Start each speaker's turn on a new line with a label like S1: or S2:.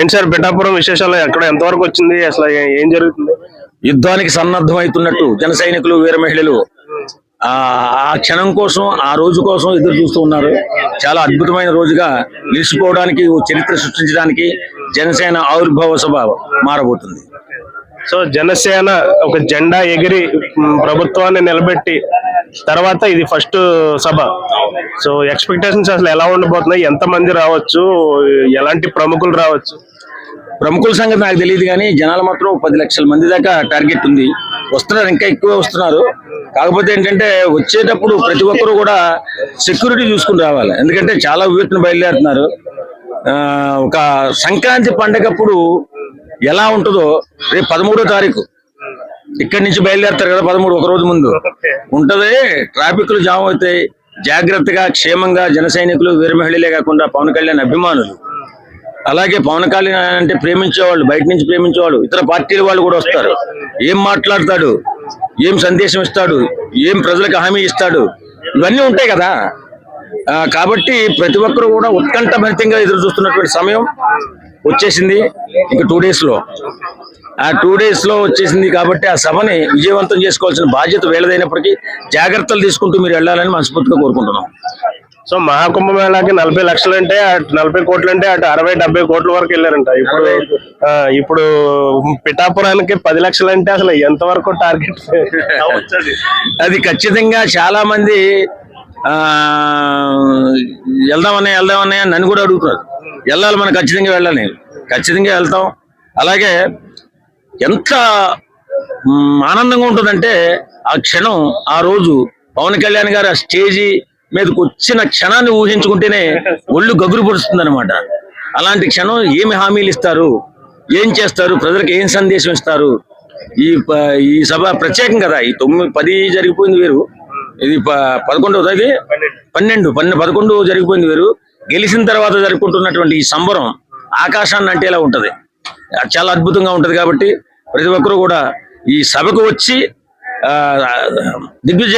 S1: ఏంటి సార్ పిఠాపురం విశేషాలు ఎక్కడ? ఎంతవరకు వచ్చింది? అసలు ఏ- జరుగుతుంది?
S2: యుద్ధానికి సన్నద్ధమవుతున్నట్టు జన సైనికులు వీర మహిళలు ఆ ఆ క్షణం కోసం ఆ రోజు కోసం ఎదురు చూస్తూ ఉన్నారు. చాలా అద్భుతమైన రోజుగా నిలిచిపోవడానికి చరిత్ర సృష్టించడానికి జనసేన ఆవిర్భావ సభ మారబోతుంది.
S1: సో జనసేన ఒక జెండా ఎగిరి ప్రభుత్వాన్ని నిలబెట్టి తర్వాత ఇది ఫస్ట్ సభ. సో ఎక్స్పెక్టేషన్స్ అసలు ఎలా ఉండబోతున్నాయి? ఎంత మంది రావచ్చు? ఎలాంటి ప్రముఖులు రావచ్చు?
S2: ప్రముఖుల సంగతి నాకు తెలియదు కానీ జనాలు మాత్రం పది లక్షల మంది దాకా టార్గెట్ ఉంది. వస్తున్నారు ఇంకా ఎక్కువ వస్తున్నారు. కాకపోతే ఏంటంటే వచ్చేటప్పుడు ప్రతి ఒక్కరు కూడా సెక్యూరిటీ చూసుకుని రావాలి. ఎందుకంటే చాలా వివేచన బయలుదేరుతున్నారు. ఆ, ఒక సంక్రాంతి పండగప్పుడు ఎలా ఉంటుందో రేపు పదమూడో తారీఖు. ఇక్కడి నుంచి బయలుదేరుతారు కదా పదమూడు ఒక రోజు ముందు. ఉంటది ట్రాఫిక్లు జామ్ అవుతాయి జాగ్రత్తగా క్షేమంగా జన సైనికులు వీర మహిళలే కాకుండా పవన్ కళ్యాణ్ అభిమానులు. అలాగే పవన్ కళ్యాణ్ అంటే ప్రేమించేవాళ్ళు బయట నుంచి ప్రేమించేవాళ్ళు ఇతర పార్టీల వాళ్ళు కూడా వస్తారు. ఏం మాట్లాడతాడు? ఏం సందేశం ఇస్తాడు? ఏం ప్రజలకు హామీ ఇస్తాడు? ఇవన్నీ ఉంటాయి కదా. కాబట్టి ప్రతి ఒక్కరు కూడా ఉత్కంఠభరితంగా ఎదురు చూస్తున్నటువంటి సమయం వచ్చేసింది ఇంకా టూ డేస్లో. ఆ టూ డేస్లో వచ్చేసింది కాబట్టి ఆ సభని విజయవంతం చేసుకోవాల్సిన బాధ్యత వీళ్ళదైనప్పటికీ జాగ్రత్తలు తీసుకుంటూ మీరు వెళ్ళాలని మనస్ఫూర్తిగా కోరుకుంటున్నాం.
S1: సో మహాకుంభమేళాకి నలభై లక్షలు అంటే అటు నలభై కోట్లు అంటే అటు అరవై డెబ్బై కోట్ల వరకు వెళ్ళారంట. ఇప్పుడు ఇప్పుడు పిఠాపురానికి పది లక్షలు అంటే అసలు ఎంత వరకు టార్గెట్
S2: అది ఖచ్చితంగా చాలా మంది ఆ వెళ్దామని వెళ్దామని అని నన్ను కూడా అడుగుతున్నారు. వెళ్ళాలి మనం ఖచ్చితంగా వెళ్ళాలి. ఖచ్చితంగా వెళ్తాం. అలాగే ఎంత ఆనందంగా ఉంటుందంటే ఆ క్షణం ఆ రోజు పవన్ కళ్యాణ్ గారు ఆ స్టేజీ మీదకి వచ్చిన క్షణాన్ని ఊహించుకుంటేనే ఒళ్ళు గగురు పొడుస్తుంది అనమాట అలాంటి క్షణం ఏమి హామీలు ఇస్తారు? ఏం చేస్తారు? ప్రజలకు ఏం సందేశం ఇస్తారు? ఈ ఈ సభ ప్రత్యేకం కదా ఈ తొమ్మిది పది జరిగిపోయింది వేరు. ఇది పదకొండవ తేదీ? పన్నెండు. పన్నెండు పదకొండు జరిగిపోయింది వేరు. గెలిచిన తర్వాత జరుపుకుంటున్నటువంటి ఈ సంబరం ఆకాశాన్ని అంటేలా ఉంటది. అది చాలా అద్భుతంగా ఉంటది కాబట్టి ప్రతి ఒక్కరూ కూడా ఈ సభకు వచ్చి ఆ, దిగ్విజయ